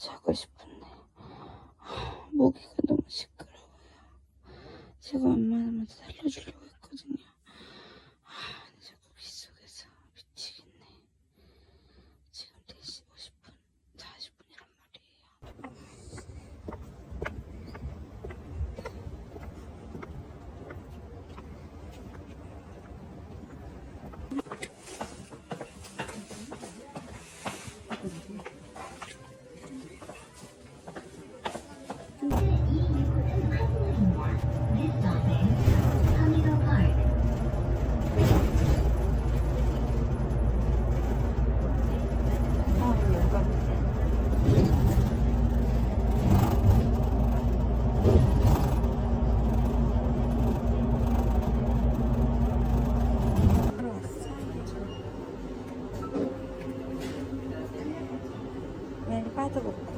자고 싶은데 아, 모기가 너무 시끄러워요. 제가 웬만하면 살려주려고 했거든요. 아, 근데 자꾸 귓속에서 미치겠네. 지금 4시 50분, 40분이란 말이에요. 멜바도 먹고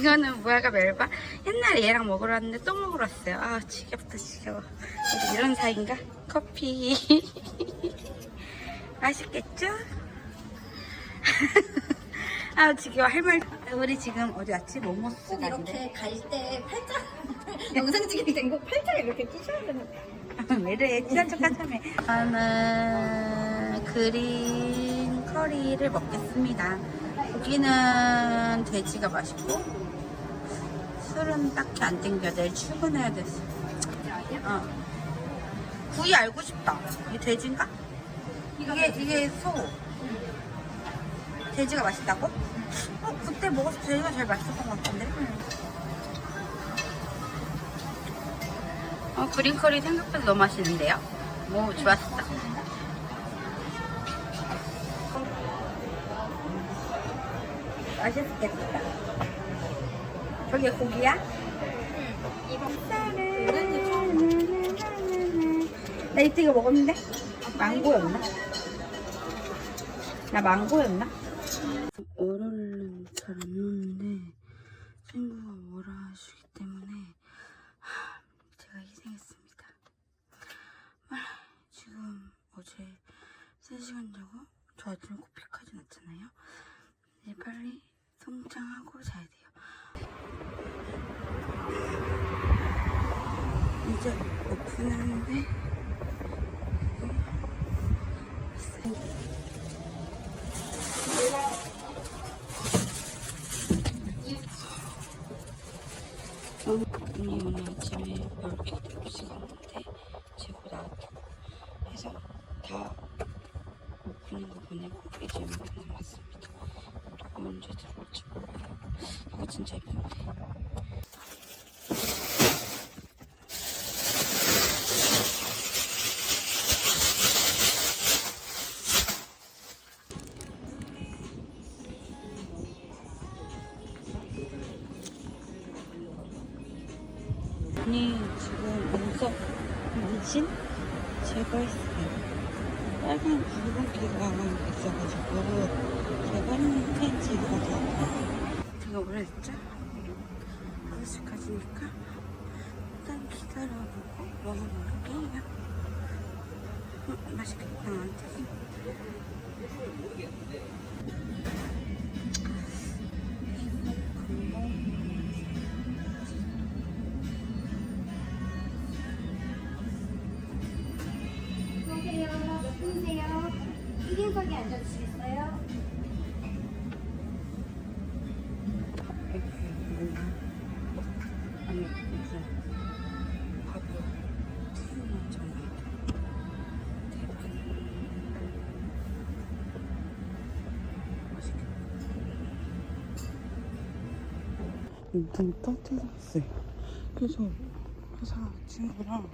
이거는 뭐야가 멜바? 옛날에 얘랑 먹으러 왔는데 또 먹으러 왔어요. 아 지겹다 지겨워. 이런 사이인가? 커피. 맛있겠죠? 아 지겨워 할 말 우리 지금 어디 왔지? 모모스 이렇게 갈 때 팔짱 영상 찍게 된거 팔짱 이렇게 끼셔야 되는 왜래 친한 척 하자며 저는 그린 커리를 먹겠습니다 고기는 돼지가 맛있고 술은 딱히 안 땡겨 내일 출근해야 돼서 어. 구이 알고 싶다 이게 돼지인가? 이게 이게 소 돼지가 맛있다고? 어 그때 먹었을 때 돼지가 제일 맛있었던 것 같은데 어, 그린 커리 생각보다 너무 맛있는데요? 오, 좋았어. 맛있겠다. 저게 고기야? 나 이때 이거 먹었는데? 망고였나? 나 망고였나 잘 안 놓는데 친구가 뭐라 하시기 때문에 하, 제가 희생했습니다. 아, 지금 어제 3시간 자고 저 아침에 코피까지 났잖아요. 이제 빨리 성장하고 자야 돼요. 이제 오픈하는데 언니 오늘 아침에 이렇게 결혼식 갔는데 재고 나왔다고 해서 다 오픈한 거 보내고 이제 몇 남았습니다. 누가 언제 들어올지 몰라요. 이거 진짜 예쁜데. 아니 지금 눈썹 문신 제거했어요. 빨간 붉은기가 있어가지고 제거는 팬츠가 더 제가 뭐라 했죠? 5시까지니까 일단 기다려보고 먹어볼게요. 음, 맛있겠다. 튀김. 안녕하세요 몇 분이세요? 1인석에 앉아주시겠 너무 따뜻했어요. 그래서 회사 친구랑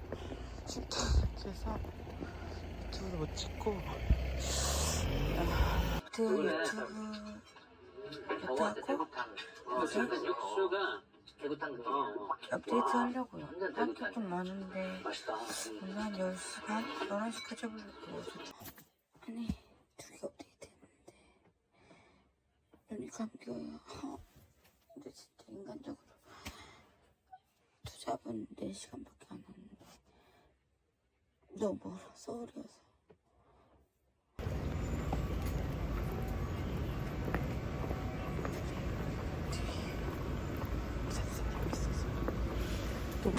식탁에서 찍고 아, 그 유튜브 저거한테 하고 대구탕. 어, 약간 육수가 대구탕 그 어, 업데이트 하려고요. 완전 할게 대구탕. 좀 많은데. 오늘 한 10시 반? 11시까지 해보려고 아니 두 개 업데이트 했는데 눈이 감겨요 어, 근데 진짜 인간적으로 투잡은 4시간밖에 안 하는데 너무 멀어 서울이어서. 또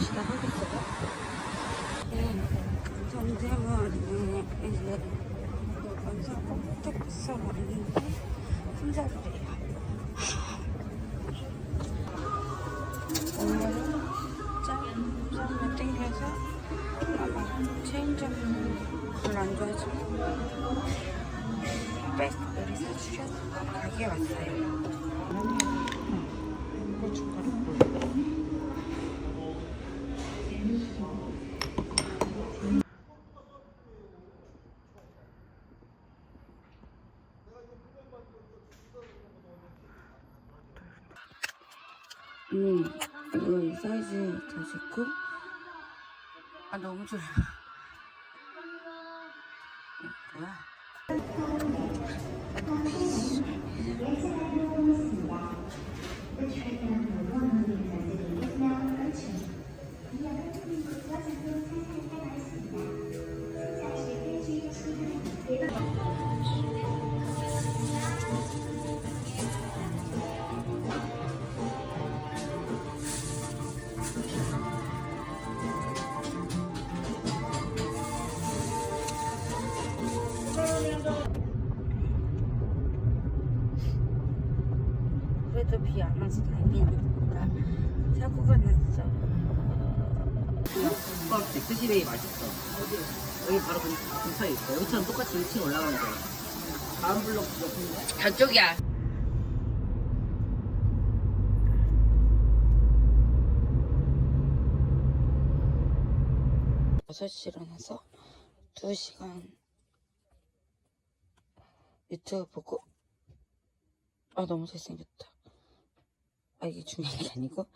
옷이 나가겠어요? 네, 정재머리 이제 건설 꼭꼭 써버리는데 혼자들이에요. 오늘은 짠, 짠을 땡겨서 아마 체인점은 안 좋아하지만 백을 사주셔서 가게 왔어요. 음, 이거 이 사이즈 다 좋고. 아 너무 좋아. 뭐야 비안 와서 다행이니까 사고 가 났어 국밥집 스시베이 맛있어. 여기 바로 근, 근처에 있어. 여기처럼 똑같이 2층 올라가면 돼. 다음 블록 옆인데? 저쪽이야 여섯 시 일어나서 두 시간 유튜브 보고 아 너무 잘생겼다 아 이게 중요한 게 아니고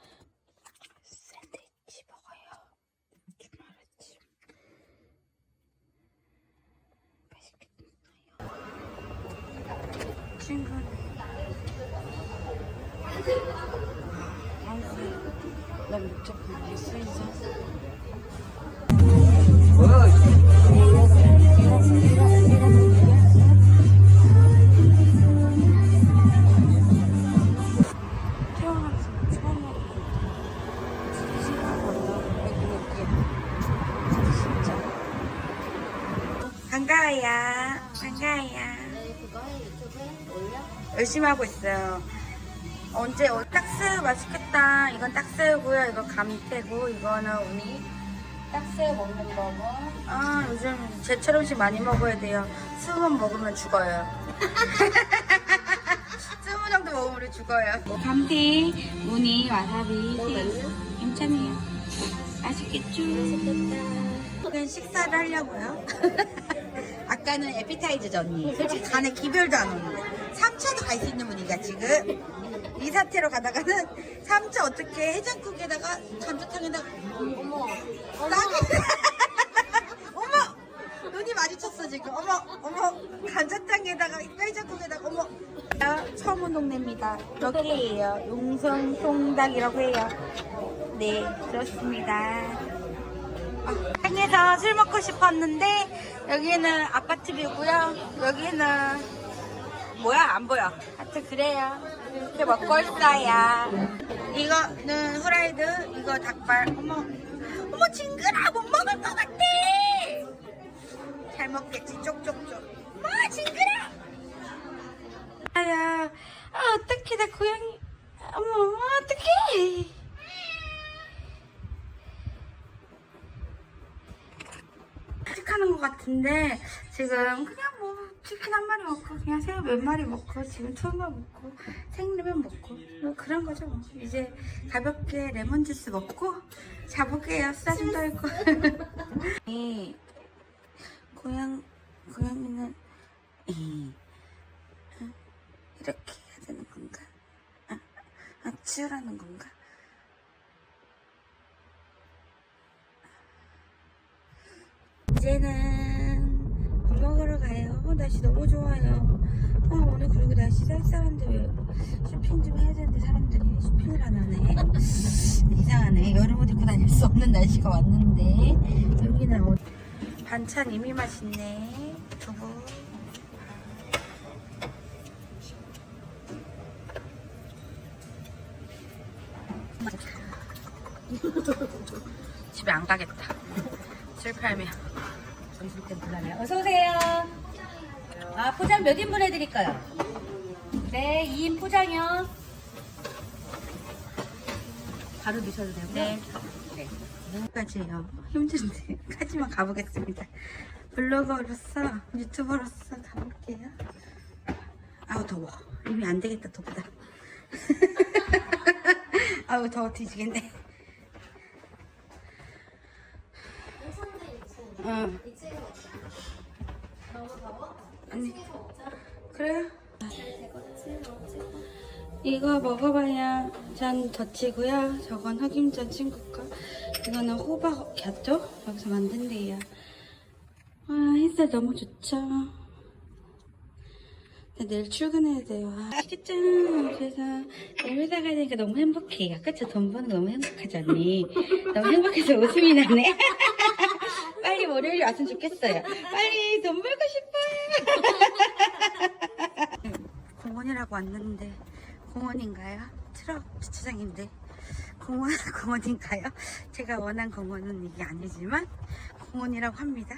열심히 하고 있어요. 언제 어, 딱새우 맛있겠다. 이건 딱새우고요. 이거 감태고 이거는 우니 딱새우 먹는 거고. 아 요즘 제철 음식 많이 먹어야 돼요. 스무 먹으면 죽어요. 스무 정도 먹으면 우리 죽어요. 감태 우니 와사비 괜찮아요. 맛있겠죠? 오늘 식사를 하려고요 아까는 에피타이저죠 언니. 솔직히 간에 기별도 안 오는데 3차도 갈 수 있는 분위기야 지금. 이 상태로 가다가는 3차 어떻게 해장국에다가 감자탕에다가 어머. 싸게 어머! 눈이 마주쳤어 지금. 어머 어머. 감자탕에다가 해장국에다가 어머. 온 동네입니다. 여기에요. 용성 통닭이라고 해요. 네 그렇습니다. 땅 에서 술 먹고 싶었는데 여기는 아파트뷰고요. 여기는 뭐야? 안 보여. 하여튼 그래요. 이렇게 먹고 있어요. 이거는 후라이드 이거 닭발. 어머 어머 징그라 못 먹을 것 같아 잘 먹겠지 쪽쪽쪽 와 징그라 아야 아 어떡해 나 고양이 어머 어떡해 치카는 것 같은데 지금 그냥 뭐 치킨 한 마리 먹고 그냥 새우 몇 마리 먹고 지금 투마 먹고 생라면 먹고 뭐 그런 거죠 뭐. 이제 가볍게 레몬 주스 먹고 자볼게요 좀 떨고 이 고양 고양이는 이, 어? 이렇게 해야 되는 건가? 아, 아 치우라는 건가? 이제는 밥 먹으러 가요. 어, 날씨 너무 좋아요. 어, 오늘 그리고 날씨 쌀쌀한데 왜 쇼핑 좀 해야 되는데 사람들이 쇼핑을 안 하네. 이상하네. 여름 옷 입고 다닐 수 없는 날씨가 왔는데 여기는 어, 반찬 이미 맛있네. 두부. 집에 안 가겠다. 실패하면. 점심때 불러네요. 어서 오세요. 아 포장 몇 인분 해드릴까요? 네, 2인 포장이요. 바로 드셔도 되고요. 네. 네. 여기까지예요. 힘든데 까지만 가보겠습니다. 블로거로서 유튜버로서 가볼게요. 아우 더워. 이미 안 되겠다 더보다. 아우 더워 뒤지겠네. 응. 그래요? 이거 먹어봐야 전 덧치고요. 저건 흑임자 친구 거. 이거는 호박 갸죠? 여기서 만든대요. 아 햇살 너무 좋죠. 나 내일 출근해야 돼요. 아, 진짜 그래서 내일 회사 가야 되니까 너무 행복해요. 그쵸? 돈 버는 거 너무 행복하지 않니? 너무 행복해서 웃음이 나네. 빨리 월요일에 왔으면 좋겠어요. 빨리 돈 벌고 싶어요. 공원이라고 왔는데 공원인가요? 트럭 주차장인데 공원 공원인가요? 제가 원한 공원은 이게 아니지만 공원이라고 합니다.